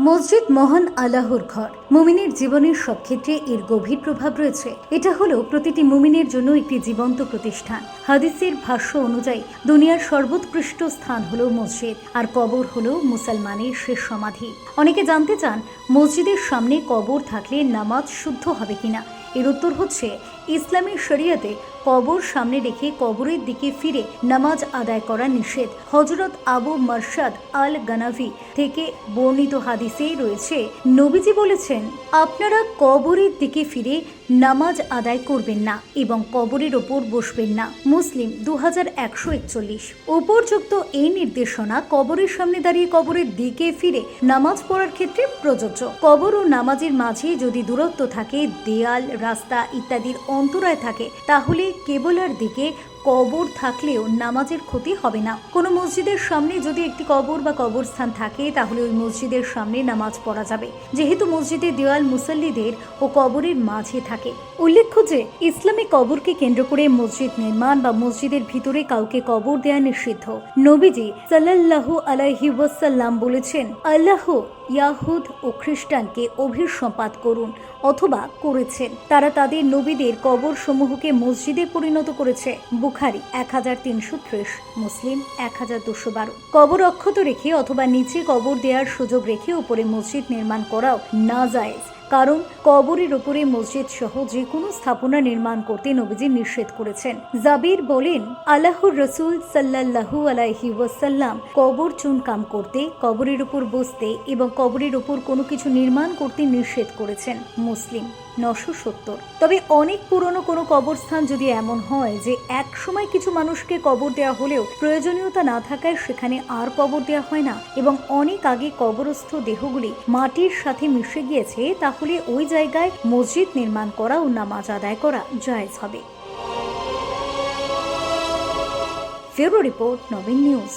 মসজিদ মহান আল্লাহর ঘর। মুমিনের জীবনের সব ক্ষেত্রে এর গভীর প্রভাব রয়েছে। এটা হলো প্রতিটি মুমিনের জন্য একটি জীবন্ত প্রতিষ্ঠান। হাদিসের ভাষ্য অনুযায়ী, দুনিয়ার সর্বোৎকৃষ্ট স্থান হলো মসজিদ, আর কবর হলো মুসলমানের শেষ সমাধি। অনেকে জানতে চান, মসজিদের সামনে কবর থাকলে নামাজ শুদ্ধ হবে কিনা? এর উত্তর হচ্ছে, ইসলামের শরিয়াতে কবর সামনে রেখে কবরের দিকে ফিরে নামাজ আদায় করা নিষেধ। হজরত আবু মারশাদ আল গানাভি থেকে বর্ণিত হাদিসে রয়েছে, নবীজি বলেছেন, আপনারা কবরের দিকে ফিরে নামাজ আদায় করবেন না এবং কবরের ওপর বসবেন না। মুসলিম দু হাজার একশো একচল্লিশ। উপরযুক্ত এই নির্দেশনা কবরের সামনে দাঁড়িয়ে কবরের দিকে ফিরে নামাজ পড়ার ক্ষেত্রে প্রযোজ্য। কবর ও নামাজের মাঝে যদি দূরত্ব থাকে, দেয়াল, রাস্তা ইত্যাদির অন্তরায় থাকে, তাহলে কেবলার দিকে কবর থাকলেও নামাজের ক্ষতি হবে না। কোনো মসজিদের সামনে যদি একটি কবর বা কবরস্থান থাকে, তাহলে ওই মসজিদের সামনে নামাজ পড়া যাবে। যেহেতু মসজিদের দেওয়াল মুসল্লিদের ও কবরের মাঝে থাকে। উল্লেখ্য যে, ইসলামী কবরকে কেন্দ্র করে মসজিদ নির্মাণ বা মসজিদের ভিতরে কাউকে কবর দেয়া নিষিদ্ধ। নবীজি সাল্লাল্লাহু আলাইহি ওয়াসাল্লাম বলেছেন, আল্লাহ ইয়াহুদ ও খ্রিস্টানকে অভিসম্পাত করুন অথবা করেছেন। তারা তাদের নবীদের কবর সমূহকে মসজিদে পরিণত করেছে। বুখারি, এক হাজার তিনশো ত্রিশ, মুসলিম, এক হাজার দুশো বারো। কবর অক্ষত রেখে অথবা নিচে কবর দেওয়ার সুযোগ রেখে উপরে মসজিদ নির্মাণ করাও না যায় কারণ কবরের উপরে মসজিদ সহ যে কোনো স্থাপনা নির্মাণ করতে নবীজি নিষেধ করেছেন। জাবির বলেন, আল্লাহর রসুল সাল্লাল্লাহু আলাইহি ওয়াসাল্লাম কবর চুনকাম করতে, কবরের উপর বসতে এবং কবরের উপর কোনো কিছু নির্মাণ করতে নিষেধ করেছেন মুসলিম। নশো সত্তর। তবে অনেক পুরনো কোনো কবরস্থান যদি এমন হয় যে এক সময় কিছু মানুষকে কবর দেওয়া হলেও প্রয়োজনীয়তা না থাকায় সেখানে আর কবর দেওয়া হয় না এবং অনেক আগে কবরস্থ দেহগুলি মাটির সাথে মিশে গিয়েছে, তাহলে ওই জায়গায় মসজিদ নির্মাণ করা ও নামাজ আদায় করা জায়জ হবে। February report Nabin news.